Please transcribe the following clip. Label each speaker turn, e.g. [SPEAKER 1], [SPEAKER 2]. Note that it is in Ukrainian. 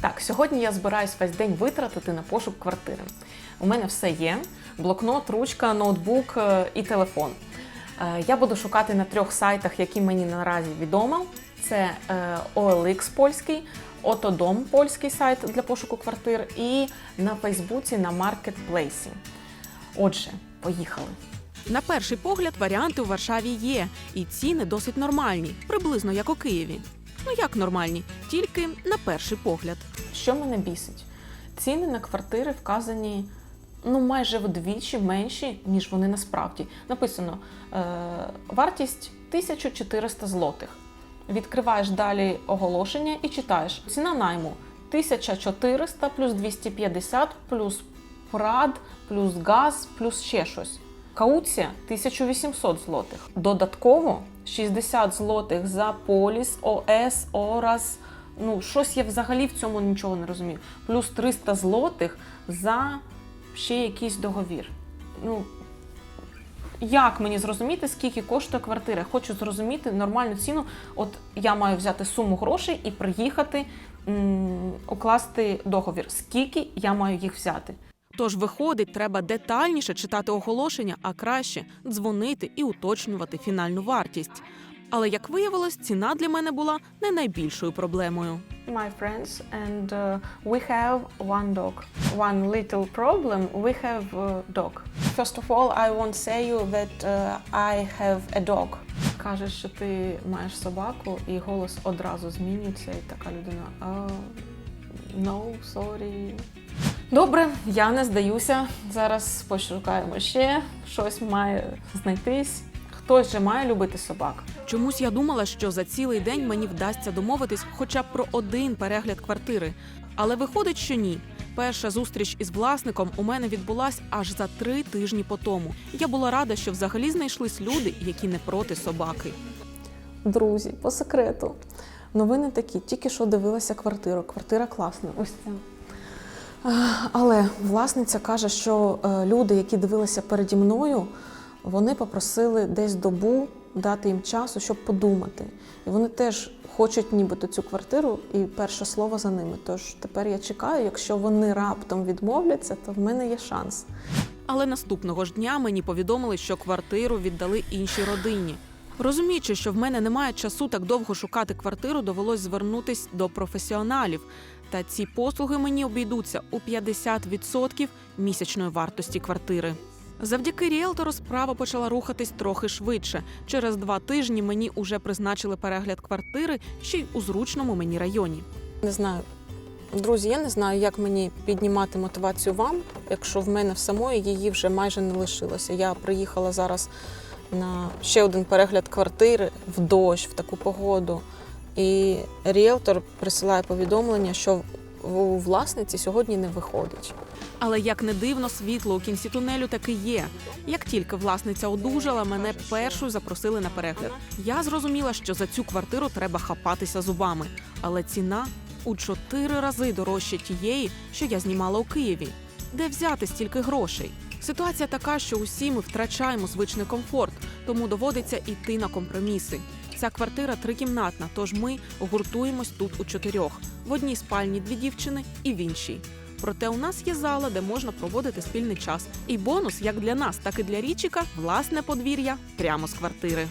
[SPEAKER 1] Так, сьогодні я збираюсь весь день витратити на пошук квартири. У мене все є: блокнот, ручка, ноутбук е, і телефон. Е, Я буду шукати на трьох сайтах, які мені наразі відомо. Це е, OLX польський, Отодом польський сайт для пошуку квартир, і на Фейсбуці на маркетплейсі. Отже, поїхали.
[SPEAKER 2] На перший погляд варіанти у Варшаві є, і ціни досить нормальні, приблизно як у Києві. Ну як нормальні, тільки на перший погляд.
[SPEAKER 1] Що мене бісить? Ціни на квартири вказані ну майже вдвічі менші, ніж вони насправді. Написано е, вартість 1400 злотих. Відкриваєш далі оголошення і читаєш ціна найму 1400 плюс 250 плюс прад, плюс газ, плюс ще щось. Кауція 1800 злотих. Додатково 60 злотих за поліс, ОС, ОРАС. Ну, щось я взагалі в цьому нічого не розумію. Плюс 300 злотих за ще якийсь договір. Ну, як мені зрозуміти, скільки коштує квартира? Хочу зрозуміти нормальну ціну. От я маю взяти суму грошей і приїхати м, укласти договір. Скільки я маю їх взяти?
[SPEAKER 2] Тож, виходить, треба детальніше читати оголошення, а краще дзвонити і уточнювати фінальну вартість. Але як виявилось, ціна для мене була не найбільшою проблемою.
[SPEAKER 1] My friends and uh, we have one dog. One little problem. We have a dog. First of all, I won't say you that uh, I have a dog. Кажеш, що ти маєш собаку, і голос одразу змінюється, і така людина. Uh, no, sorry. Добре, я не здаюся. Зараз пошукаємо ще. Щось має знайтись. Хтось же має любити собак.
[SPEAKER 2] Чомусь я думала, що за цілий день мені вдасться домовитись хоча б про один перегляд квартири. Але виходить, що ні. Перша зустріч із власником у мене відбулась аж за три тижні по тому. Я була рада, що взагалі знайшлись люди, які не проти собаки.
[SPEAKER 1] Друзі, по секрету. Новини такі, тільки що дивилася квартиру. Квартира класна. Ось це. Але власниця каже, що е, люди, які дивилися переді мною, вони попросили десь добу дати їм часу, щоб подумати. І вони теж хочуть нібито цю квартиру, і перше слово за ними. Тож тепер я чекаю, якщо вони раптом відмовляться, то в мене є шанс.
[SPEAKER 2] Але наступного ж дня мені повідомили, що квартиру віддали іншій родині. Розуміючи, що в мене немає часу так довго шукати квартиру, довелось звернутись до професіоналів. Та ці послуги мені обійдуться у 50% місячної вартості квартири. Завдяки ріелтору справа почала рухатись трохи швидше. Через два тижні мені уже призначили перегляд квартири ще й у зручному мені районі.
[SPEAKER 1] Не знаю. Друзі, я не знаю, як мені піднімати мотивацію вам, якщо в мене в самої її вже майже не лишилося. Я приїхала зараз на ще один перегляд квартири в дощ, в таку погоду. І ріелтор присилає повідомлення, що у власниці сьогодні не виходить.
[SPEAKER 2] Але як не дивно, світло у кінці тунелю таки є. Як тільки власниця одужала, мене першою запросили на перегляд. Я зрозуміла, що за цю квартиру треба хапатися зубами, але ціна у чотири рази дорожче тієї, що я знімала у Києві. Де взяти стільки грошей? Ситуація така, що усі ми втрачаємо звичний комфорт, тому доводиться йти на компроміси. Ця квартира трикімнатна, тож ми гуртуємось тут у чотирьох: в одній спальні дві дівчини і в іншій. Проте у нас є зала, де можна проводити спільний час. І бонус як для нас, так і для Річика власне подвір'я прямо з квартири.